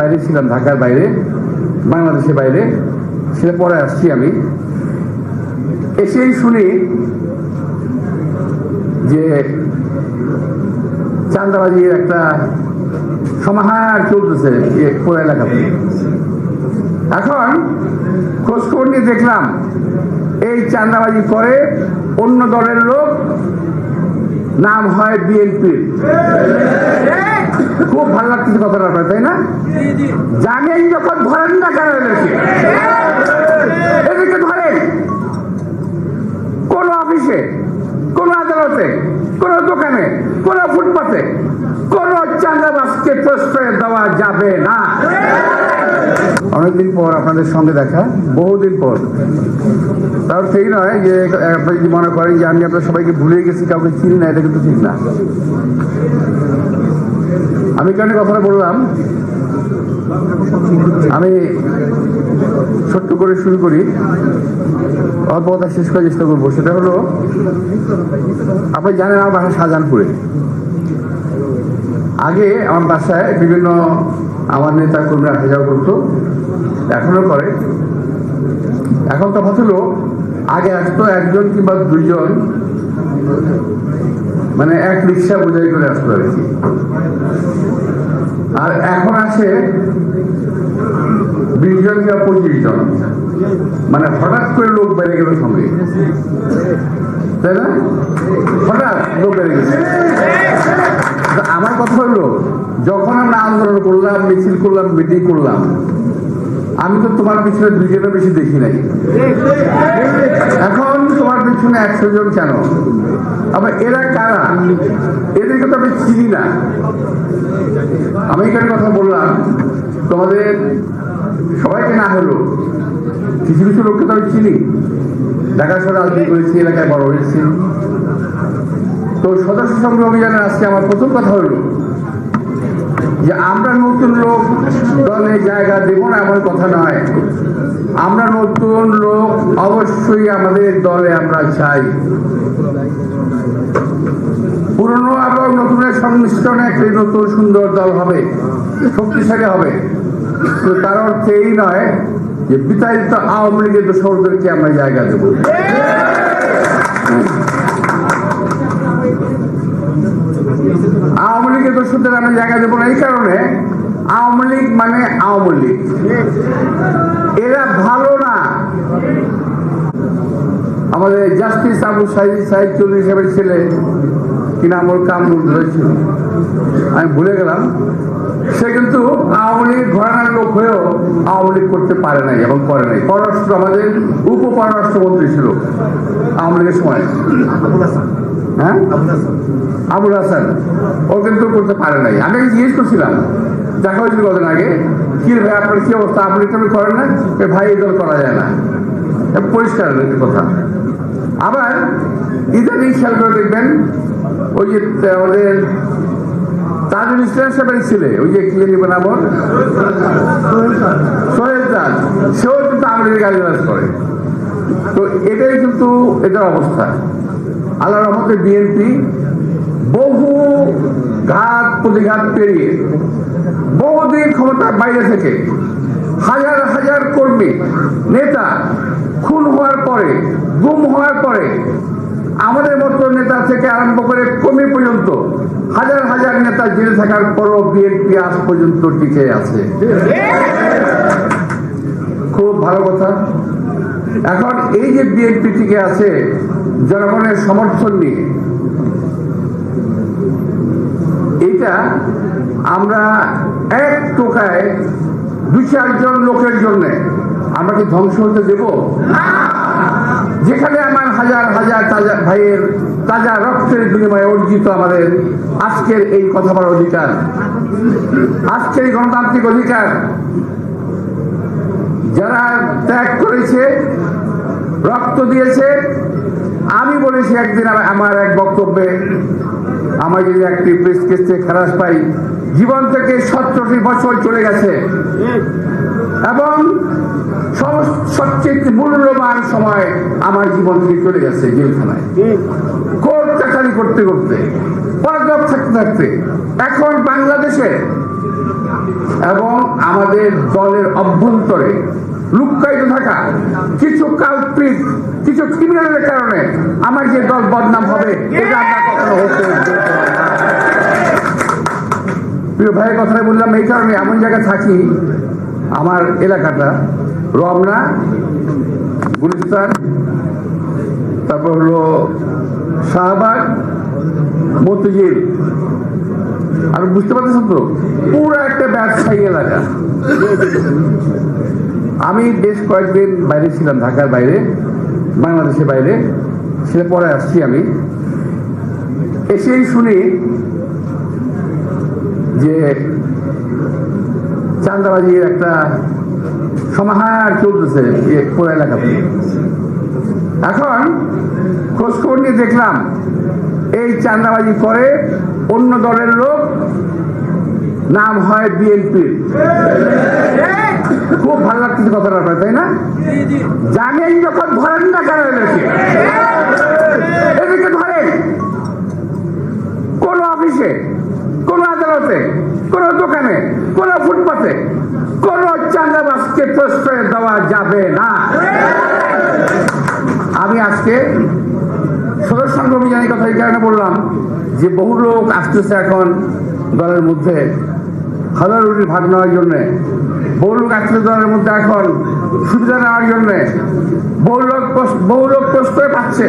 বাইরে ছিলাম, ঢাকার বাইরে, বাংলাদেশের বাইরে। সেটা পরে আসছি আমি। এসেই শুনি যে চান্দাবাজির একটা সমাহার চলতেছে পুরো এলাকাতে। এখন খোঁজ খবর নিয়ে দেখলাম, এই চান্দাবাজি করে অন্য দলের লোক, নাম হয় বিএনপির। খুব ভালো লাগতেছে কথাটা আপনার, তাই না? জানেন যখন ধরেন না কেন এদেরকে ধরেন। কোন অফিসে, কোন আদালতে, কোন দোকানে, কোন ফুটপাতে, কোন চাঁদাবাসকে প্রশ্রয় দেওয়া যাবে না। অনেকদিন পর আপনাদের সঙ্গে দেখা, বহুদিন পর। তার সেই নয় যে, আপনি যদি মনে করেন যে আমি আপনার সবাইকে ভুলে গেছি, কাউকে চিনি না, এটা কিন্তু ঠিক না। আমি কেন কথাটা বললাম। আমি ছোট্ট করে শুরু করি। অল্প কথা শেষ করার চেষ্টা করব। সেটা হলো, আপনি জানেন আমার বাসা শাহজাহানপুরে। আগে আমার বাসায় বিভিন্ন আমার নেতা কর্মীরা আসা যাওয়া করতো এখনও করে। এখন তফাৎ হলো, আগে আসতো একজন কিংবা দুইজন মানে এক রিক্সা বোঝাই করে আসতো আর কি আর এখন আছে বিশ জন কিংবা পঁচিশ জন। মানে হঠাৎ করে লোক বেড়ে গেল সঙ্গে। তাই না? হঠাৎ লোক বেড়ে গেছে আমার কথা হলো, যখন আমরা আন্দোলন করলাম, মিছিল করলাম, মিটিং করলাম আমি তো তোমার পিছনে দুজনের বেশি দেখি নাই। এখন তোমার পিছনে একশো জন কেন? আবার এরা কারা? এদেরকে তো আমি চিনি না। আমি এখানে কথা বললাম, তোমাদের সবাইকে না হলো কিছু কিছু লোককে তো আমি চিনি। ঢাকা শহরে করেছি, এলাকায় বড় হয়েছি। তো সদস্য সংগ্রহ অভিযানের আজকে আমার প্রথম কথা হলো যে আমরা নতুন লোক দলে জায়গা দেব না এমন কথা নয়। আমরা নতুন লোক, অবশ্যই আমাদের দলে আমরা চাই। পুরনো এবং নতুনের সংমিশ্রণে একটি নতুন সুন্দর দল হবে, শক্তিশালী হবে। তো তার অর্থ এই নয় যে বিতাড়িত আওয়ামী লীগের দোষরদেরকে আমরা জায়গা দেব। আওয়ামী লীগের দোষদের আমি জায়গা দেবো না, এই কারণে আওয়ামী লীগ মানে আওয়ামী লীগ। এরা ভালো না। আমাদের জাস্টিস আবু সাইদ সাইদ চৌধুরী সাহেবের ছেলে, কিনা আমার কাম ধরেছিল। আমি ভুলে গেলাম। সে কিন্তু আওয়ামী লীগ ঘরানার লোক হয়েও আওয়ামী লীগ করতে পারে নাই এবং করে নাই। পররাষ্ট্র আমাদের উপ পররাষ্ট্রমন্ত্রী ছিল আওয়ামী লীগের সময়। হ্যাঁ? আবুল হাসান, ও কিন্তু করতে পারে নাই। আমি জিজ্ঞেস করছিলাম, দেখা হয়েছিল কদিন আগে? কি ভাই, আপনার কি অবস্থা? আপনি তো করেন না ভাই, এই দল করা যায় না। পরিষ্কার কথা। আবার ইদানিং খেয়াল করে দেখবেন, ওই যে, আমাদের তাজুল ইসলাম সাহেবের ছেলে, ওই যে কি জানি নাম? সোহেল চাঁদ। সেও কিন্তু আমাদের গালিবাজ করে। তো এটাই কিন্তু, এটার অবস্থা। আল্লাহ রহমতে বিএনপি বহু ঘাত প্রতিঘাত পেরিয়ে বহুদিন ক্ষমতার বাইরে থেকে হাজার হাজার কর্মী, নেতা খুন হওয়ার পরে, গুম হওয়ার পরে আমাদের মতো নেতা থেকে আরম্ভ করে কর্মী পর্যন্ত হাজার হাজার নেতা জেলে থাকার পরও বিএনপি আজ পর্যন্ত টিকে আছে। খুব ভালো কথা। এখন এই যে বিএনপি টিকে আছে, জনগণের সমর্থন নিয়ে এটা আমরা এক টোকায় দু চারজন লোকের জন্য আমরা কি ধ্বংস হতে দেব? যেখানে আমার হাজার হাজার তাজা ভাইয়ের তাজা রক্তের বিনিময়ে অর্জিত আমাদের আজকের এই কথা বলার অধিকার। আজকের এই গণতান্ত্রিক অধিকার যারা ত্যাগ করেছে, রক্ত দিয়েছে আমি বলেছি একদিন আমা- আমার এক বক্তব্যে আমার যদি একটি প্রেস কেস খারাপ পাই, জীবন থেকে সতেরোটি বছর চলে গেছে। এবং সবচেয়ে মূল্যবান সময় আমার জীবন থেকে চলে গেছে জেলখানায়। কোর্ট কাছারি করতে করতে পরাজয় থাকতে থাকতে। এখন বাংলাদেশে এবং আমাদের দলের অভ্যন্তরে লুক্কায়িত থাকা। কিছু কাল্পিক কিছু ক্রিমিনালের কারণে আমার যে দল বদনাম হবে। প্রিয় ভাইয়ের কথাই বললাম, এই কারণে এমন জায়গায় থাকি, আমার এলাকাটা, রমনা, গুলিস্তান, তারপর হলো শাহবাগ, মতিঝিল। আর বুঝতে পারতেছেন তো? পুরো একটা ব্যবসায়ী এলাকা। আমি বেশ কয়েকদিন বাইরে ছিলাম, ঢাকার বাইরে, বাংলাদেশের বাইরে। সেটা পরে আসছি আমি। এসেই শুনি যে চান্দাবাজির একটা সমাহার চলতেছে পুরো এলাকাতে। এখন খোঁজখবর নিয়ে দেখলাম, এই চান্দাবাজি করে অন্য দলের লোক, নাম হয় বিএনপির। খুব ভালো লাগতেছে কথাটা আপনার, তাই না? জানেন যখন ধরেন না কেন এদেরকে ধরেন। কোন অফিসে কোন আদালতে কোন দোকানে কোন ফুটপাতে কোন চাঁদাবাসকে প্রশ্রয় দেওয়া যাবে না। আমি আজকে সদস্য সংঘ অভিযানের কথা এই কারণে বললাম যে বহু লোক আসতেছে এখন দলের মধ্যে। হাজার রুটির ভাগ নেওয়ার জন্য দলের মধ্যে এখন সুবিধা নেওয়ার পাচ্ছে।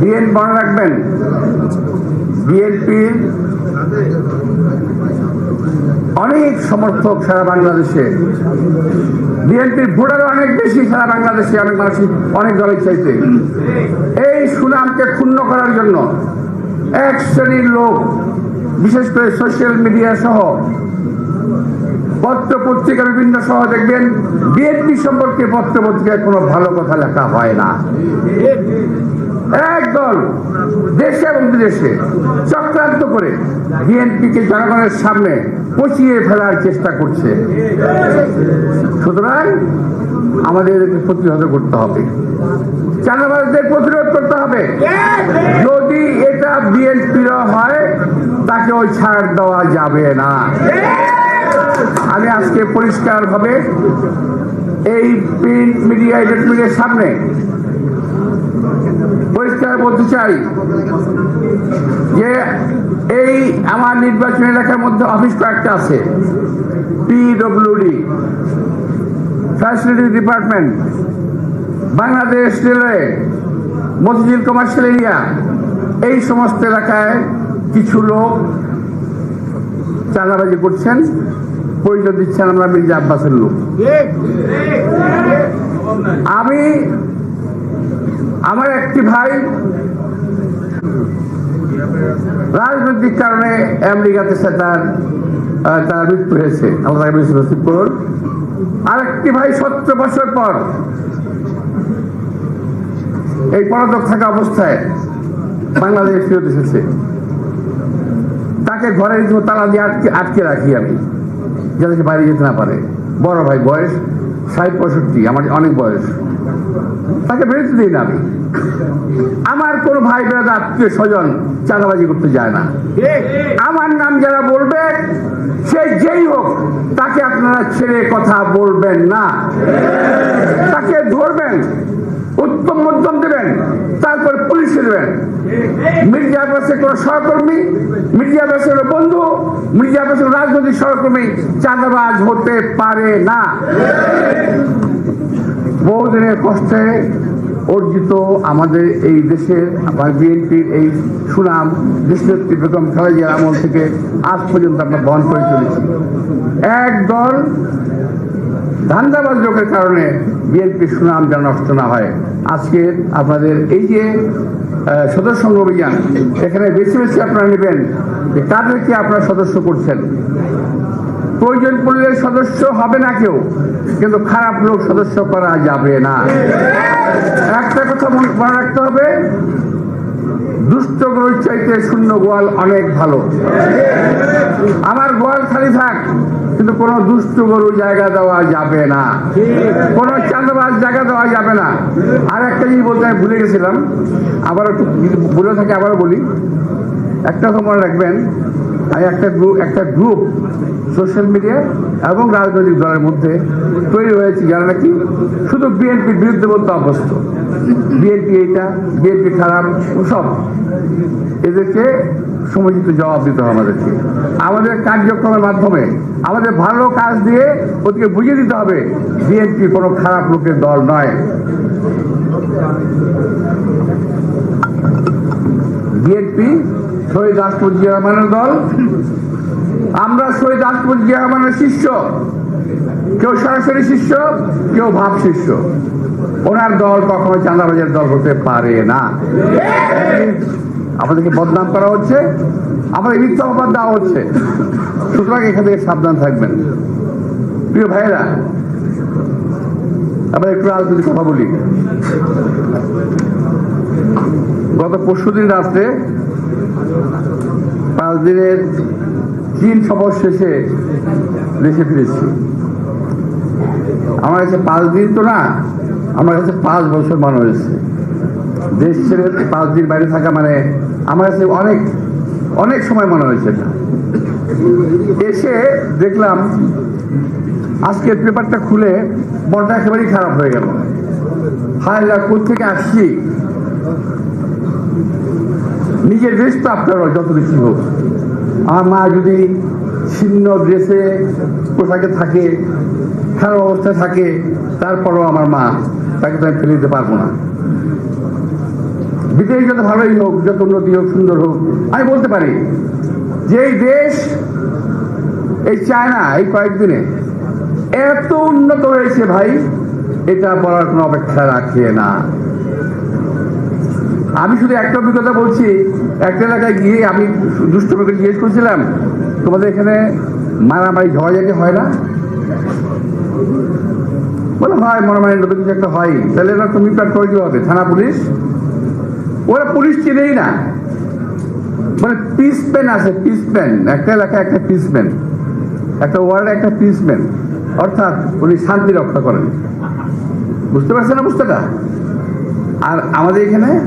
বিএন মনে রাখবেন অনেক সমর্থক সারা বাংলাদেশে। বিএনপির ভোটার অনেক বেশি সারা বাংলাদেশে, অনেক মানুষ অনেক দলের চাইতে। এই সুনামকে ক্ষুণ্ণ করার জন্য এক শ্রেণির লোক, বিশেষ করে সোশ্যাল মিডিয়া সহ পত্র পত্রিকা বিভিন্ন সহ দেখবেন, বিএনপি সম্পর্কে পত্র পত্রিকায় কোনো ভালো কথা লেখা হয় না। একদল দেশে এবং বিদেশে, চক্রান্ত করে বিএনপিকে জনগণের সামনে পচিয়ে ফেলার চেষ্টা করছে। সুতরাং আমাদের প্রতিহত করতে হবে। চাঁদাবাজদের প্রতিরোধ করতে হবে। যদি এটা বিএনপির হয়, তাকে ওই ছাড় দেওয়া যাবে না। আমি আজকে পরিষ্কার ভাবে এই প্রিন্ট মিডিয়া ইলেকট্রিক মিডিয়ার সামনে পরিষ্কার বলতে চাই যে এই আমার নির্বাচন এলাকার মধ্যে অফিস কয়েকটা আছে। PWD facility department Bangladesh railway, Motijheel commercial area এই সমস্ত এলাকায় কিছু লোক চাঁদাবাজি করছেন। পরিচয় দিচ্ছেন আমরা মির্জা আব্বাসের লোক। আমি আমার একটি ভাই রাজনৈতিক কারণে আমেরিকাতে সে তার মৃত্যু হয়েছে। আল্লাহ নসিব করুন। আর একটি ভাই সত্তর বছর পর এই পলাতক থাকা অবস্থায় বাংলাদেশ ফিরত এসেছে। তাকে ঘরে তালা দিয়ে আটকে আটকে রাখি আমি। যাতে সে বাইরে যেতে না পারে। বড় ভাই বয়স ষাট পঁয়ষট্টি, আমার অনেক বয়স। তাকে বেরোতে দিই না আমি। আমার কোন ভাই বেড়াদা আত্মীয় স্বজন চাঁদাবাজি করতে যায় না। আমার নাম যারা বলবে, সে যেই হোক, তাকে আপনারা ছেড়ে কথা বলবেন না। তাকে ধরবেন। উত্তম মধ্যম দেবেন, তারপর পুলিশে দেবেন। মির্জা আব্বাসের কোন সহকর্মী, মির্জা আব্বাসের কোনো বন্ধু, মির্জা আব্বাসের রাজনৈতিক সহকর্মী। চাঁদাবাজ হতে পারে না। বহুদিনের কষ্টে অর্জিত আমাদের এই দেশের আমার বিএনপির এই সুনাম, দেশনেত্রী বেগম খালেদা আমল থেকে আজ পর্যন্ত আমরা বহন করে চলেছি। এক দল ধান্দাবাজ লোকের কারণে বিএনপির সুনাম যেন নষ্ট না হয়। আজকে আপনাদের এই যে সদস্য অভিযান, এখানে বেশি বেশি আপনারা নেবেন, যে কাদেরকে আপনারা সদস্য করছেন? প্রয়োজন পড়লে সদস্য হবে না কেউ, কিন্তু খারাপ লোক সদস্য করা যাবে না। একটা কথা মনে রাখতে হবে দুষ্ট গরুর চাইতে শূন্য গোয়াল অনেক ভালো। আমার গোয়াল খালি থাক, কিন্তু কোনো দুষ্ট গরু জায়গা দেওয়া যাবে না। কোনো চাঁদাবাজ জায়গা দেওয়া যাবে না। আর একটা জিনিস বলতে আমি ভুলে গেছিলাম আবার একটু ভুলে থাকি, আবারও বলি। একটা কথা মনে রাখবেন, আমি একটা গ্রুপ একটা গ্রুপ সোশ্যাল মিডিয়া এবং রাজনৈতিক দলের মধ্যে তৈরি হয়েছে, যারা নাকি শুধু বিএনপির বিরুদ্ধে বলতে অভ্যস্ত। বিএনপি এইটা, বিএনপি খারাপ, সব। এদেরকে সমুচিত জবাব দিতে হবে আমাদেরকে। আমাদের কার্যক্রমের মাধ্যমে, আমাদের ভালো কাজ দিয়ে ওদেরকে বুঝিয়ে দিতে হবে, বিএনপি কোনো খারাপ লোকের দল নয়। বিএনপি শহীদ রাষ্ট্রপতি জিয়া রহমানের দল। আমরা শহীদ রাষ্ট্রপতি জিয়া রহমানের শিষ্য। কেউ সরাসরি শিষ্য, কেউ ভাব শিষ্য। ওনার দল কখনো চাঁদাবাজের দল হতে পারে না। আমাদেরকে বদনাম করা হচ্ছে, আমাদের মিথ্যা অপবাদ দেওয়া হচ্ছে। সুতরাং এখান থেকে সাবধান থাকবেন। প্রিয় ভাইয়েরা আবার একটু রাজনীতি কথা বলি। গত পরশু দিন রাত্রে পাঁচ দিনের চীন সফর শেষে দেশে ফিরেছি। আমার কাছে পাঁচ দিন তো না আমার কাছে পাঁচ বছর মনে হয়েছে। দেশ ছেড়ে পাঁচ দিন বাইরে থাকা মানে আমার কাছে অনেক অনেক সময় মনে হয়েছে এটা। এসে দেখলাম আজকের পেপারটা খুলে মনটা একেবারেই খারাপ হয়ে গেল। হায় থেকে আসছি? নিজের ড্রেস তো আপনার যত বেশি হোক। আমার মা যদি ছিন্ন ড্রেসে পোশাকে থাকে, খারাপ অবস্থায় থাকে, তারপরও আমার মা তাকে তো আমি ফেলে দিতে পারব না। বিদেশ যত ভালোই হোক, যত উন্নতি হোক, সুন্দর হোক, আমি বলতে পারি যে এই দেশ, এই চায়না, এই কয়েকদিনে এত উন্নত হয়েছে ভাই, এটা বলার কোনো অপেক্ষা রাখে না। আমি শুধু একটা অভিজ্ঞতা বলছি, একটা এলাকায় গিয়ে আমি দুষ্ট করে জিজ্ঞেস করছিলাম, তোমাদের এখানে মারামারি ঝড় হয় না? হয় কিছু একটা হয় তাহলে এরা তুমি করে থানা পুলিশ? ওরা পুলিশ চিনেই না। মানে আছে একটা এলাকায় একটা একটা ওয়ার্ডে একটা অর্থাৎ উনি শান্তি রক্ষা করেন। বুঝতে পারছেন অবস্থাটা? আর আমাদের এখানে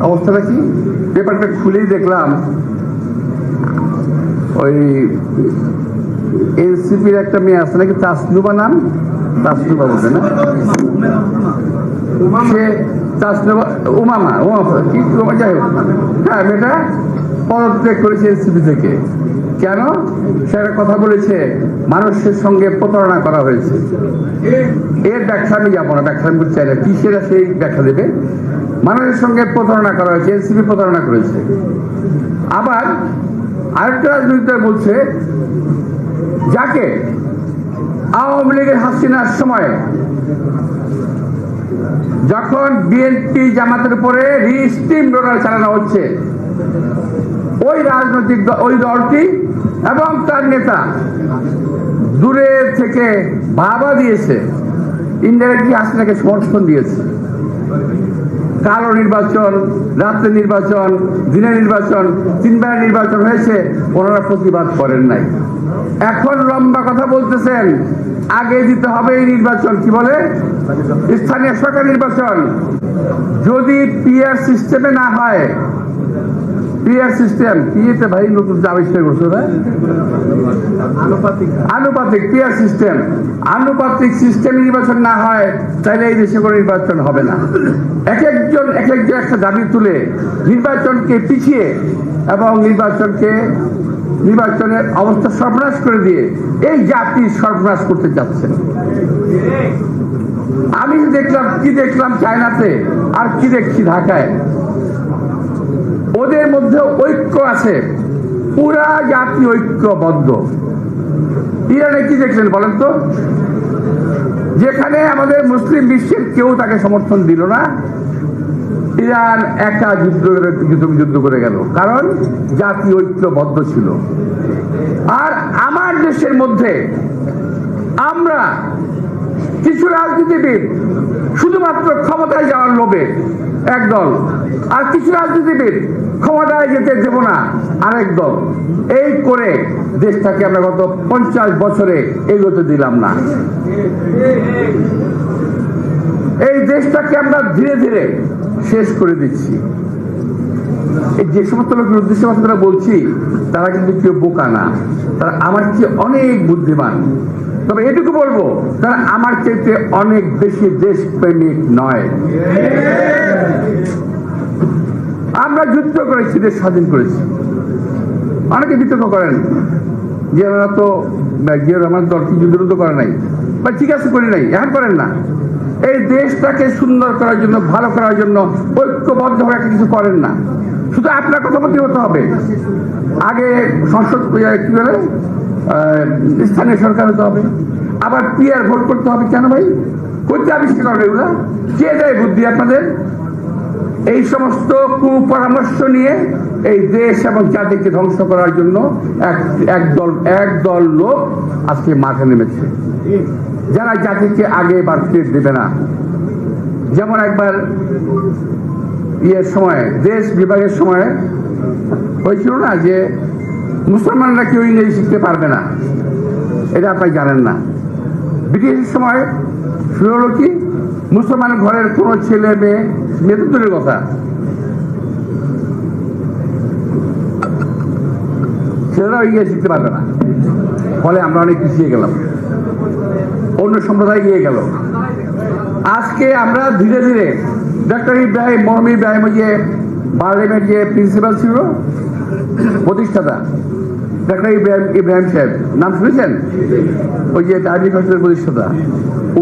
অবস্থাটা কি? পেপারটা খুলেই দেখলাম, ওই এনসিপির একটা মেয়ে আছে, নাকি তাসনুবা নাম? তাসনুবা বলছে না? সে তাসনুবা উমামা উমামা, কি যাই হোক। হ্যাঁ মেয়েটা পদত্যাগ করেছে এনসিপি থেকে। কেন? সে একটা কথা বলেছে, মানুষের সঙ্গে প্রতারণা করা হয়েছে। এর ব্যাখ্যা আমি যাব না, ব্যাখ্যা আমি চাই না। কি সেটা সেই ব্যাখ্যা দেবে? মানুষের সঙ্গে প্রতারণা করা হয়েছে এনসিপি প্রতারণা করেছে। আবার আরেকটা রাজনৈতিক বলছে, যাকে আওয়ামী লীগের হাসিনার সময়, যখন বিএনপি জামাতের উপরে রিস্টিম রোলার চালানো হচ্ছে, ওই রাজনৈতিক ওই দলটি এবং তার নেতা দূরে থেকে বাবা দিয়েছে ইন্ডিয়ারেক্টলি হাসিনাকে সমর্থন দিয়েছে। কালো নির্বাচন, রাত্রে নির্বাচন, দিনের নির্বাচন, তিনবার নির্বাচন হয়েছে, ওনারা প্রতিবাদ করেন নাই। এখন লম্বা কথা বলতেছেন। আগে দিতে হবে এই নির্বাচন কি বলে? স্থানীয় সরকার নির্বাচন। যদি পিআর সিস্টেমে না হয় পিআর সিস্টেম পিএতে ভাই নতুন আবিষ্কার করছ না আনুপাতিক। Peer system. আনুপাতিক সিস্টেম নির্বাচন না হয় তাহলে এই দেশে কোনো নির্বাচন হবে না। এক একজন এক একজন একটা দাবি তুলে নির্বাচনকে পিছিয়ে এবং নির্বাচনকে নির্বাচনের অবস্থা সর্বনাশ করে দিয়ে এই জাতি সর্বনাশ করতে চাচ্ছেন আমি দেখলাম, কি দেখলাম চায়নাতে, আর কি দেখছি ঢাকায়? ওদের মধ্যে ঐক্য আছে। পুরা জাতি ঐক্যবদ্ধ। ইরানে কি দেখলেন বলেন তো? যেখানে আমাদের মুসলিম বিশ্বের কেউ তাকে সমর্থন দিল না ইরান একা যুদ্ধ যুদ্ধ করে গেল। কারণ জাতি ঐক্যবদ্ধ ছিল। আর আমার দেশের মধ্যে আমরা কিছু রাজনীতিবিদ শুধুমাত্র ক্ষমতায় যাওয়ার লোভে একদল আর কিছু রাজনীতিবিদ ক্ষমতায় যেতে দেব না, আরেক দল। এই করে দেশটাকে আমরা গত পঞ্চাশ বছরে এগোতে দিলাম না। এই দেশটাকে আমরা ধীরে ধীরে শেষ করে দিচ্ছি। যে সমস্ত লোকের উদ্দেশ্যে কথাটা বলছি, তারা কিন্তু কেউ বোকা না। তারা আমার চেয়ে অনেক বুদ্ধিমান। তবে এটুকু বলব, তারা আমার চেয়ে অনেক বেশি দেশপ্রেমিক নয়। আমরা যুদ্ধ করেছি, দেশ স্বাধীন করেছি। অনেকে বিতর্ক করেন যে ওরা তো জিয়া রহমান দল কি যুদ্ধ করে নাই, বা ঠিক আছে, করি নাই, এখন করেন না। এই দেশটাকে সুন্দর করার জন্য, ভালো করার জন্য ঐক্যবদ্ধ হয়ে কিছু করেন না। শুধু আপনার কথা বলতে হতে হবে। আগে সংসদ কি বলে স্থানীয় সরকার হতে হবে। আবার পিয়ার ভোট করতে হবে কেন ভাই? করতে আবিষ্কার করেন এগুলা। কে দেয় বুদ্ধি আপনাদের? এই সমস্ত কুপরামর্শ নিয়ে এই দেশ এবং জাতিকে ধ্বংস করার জন্য এক এক দল এক দল লোক আজকে মাঠে নেমেছে। যারা জাতিকে আগে বাড়তে দেবে না, যেমন একবার ইয়ের সময়, দেশ বিভাগের সময় হয়েছিল না যে মুসলমানরা কেউ ইংরেজি শিখতে পারবে না। এটা আপনি জানেন না। ব্রিটিশের সময় শুরু হলো কি? মুসলমান ঘরের কোনো ছেলে মেয়ে মেয়ে কথা। ছেলেরাও ইংরেজি শিখতে পারবে না। ফলে আমরা অনেক পিছিয়ে গেলাম। অন্য সম্প্রদায় গিয়ে গেল। আজকে আমরা ধীরে ধীরে ডক্টর ইব্রাহিম মোহাম্মদ ইব্রাহিম যে বার্লিমের যে প্রিন্সিপাল ছিল, প্রতিষ্ঠাতা ডক্টর ইব্রাহিম ইব্রাহিম সাহেব, নাম শুনেছেন? ওই যে ডায়াবেটিক হসপিটাল প্রতিষ্ঠাতা।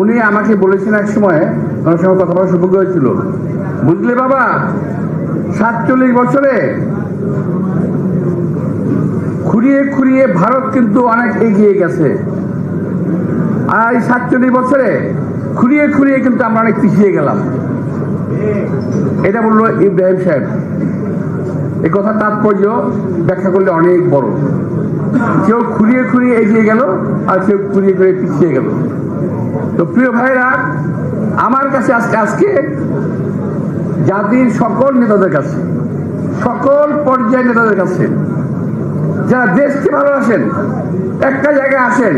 উনি আমাকে বলেছেন এক সময়, ওনার সঙ্গে কথা বলার সৌভাগ্য হয়েছিল। বুঝলে বাবা, সাতচল্লিশ বছরে খুঁড়িয়ে খুঁড়িয়ে ভারত কিন্তু অনেক এগিয়ে গেছে। আর এই সাতচল্লিশ বছরে খুঁড়িয়ে খুঁড়িয়ে কিন্তু আমরা অনেক পিছিয়ে গেলাম। এটা ইব্রাহিম সাহেব। এই কথা তাৎপর্য ব্যাখ্যা করলে অনেক বড়। কেউ খুঁড়িয়ে খুঁড়িয়ে এগিয়ে গেল আর কেউ খুঁড়িয়ে খুঁড়িয়ে পিছিয়ে গেল। তো প্রিয় ভাইরা, আমার কাছে আজকে আজকে জাতির সকল নেতাদের কাছে, সকল পর্যায়ের নেতাদের কাছে, যারা দেশকে ভালোবাসেন, একটা জায়গায় আসেন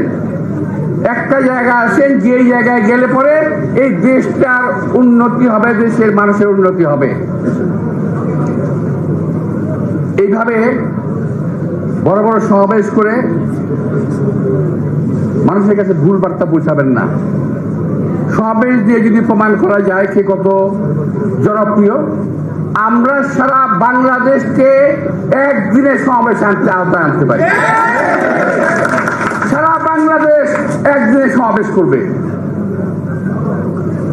একটা জায়গা আসেন যে জায়গায় গেলে পরে এই দেশটার উন্নতি হবে, দেশের মানুষের উন্নতি হবে। এইভাবে বড় বড় সমাবেশ করে মানুষের কাছে ভুল বার্তা পৌঁছাবেন না। সমাবেশ দিয়ে যদি প্রমাণ করা যায় কে কত জনপ্রিয়, আমরা সারা বাংলাদেশকে একদিনে সমাবেশ আনতে আওতায় আনতে পারি। বাংলাদেশ একদিনে সমাবেশ করবে।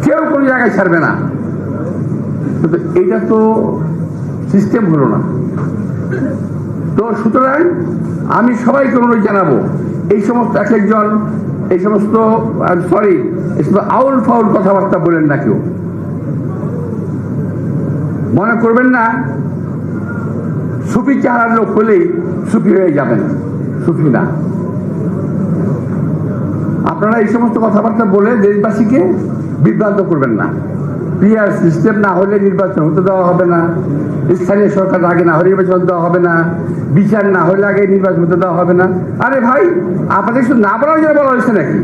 কেউ কোনো জায়গায় ছাড়বে না। কিন্তু এটা তো সিস্টেম হলো না। তো সুতরাং আমি সবাইকে অনুরোধ জানাব, এই সমস্ত এক একজন, এই সমস্ত সরি এই সমস্ত আউল ফাউল কথাবার্তা বলেন না কেউ। মনে করবেন না, সুফি চেহারার লোক হলেই সুফি হয়ে যাবেন। সুফি না। আপনারা এই সমস্ত কথাবার্তা বলে দেশবাসীকে বিভ্রান্ত করবেন না। পিআর সিস্টেম না হলে নির্বাচন হতে দেওয়া হবে না। স্থানীয় সরকার আগে না হলে নির্বাচন দেওয়া হবে না। বিচার না হলে আগে নির্বাচন হতে দেওয়া হবে না। আরে ভাই, আপনাদের শুধু না বলার জন্য বলা হয়েছে নাকি?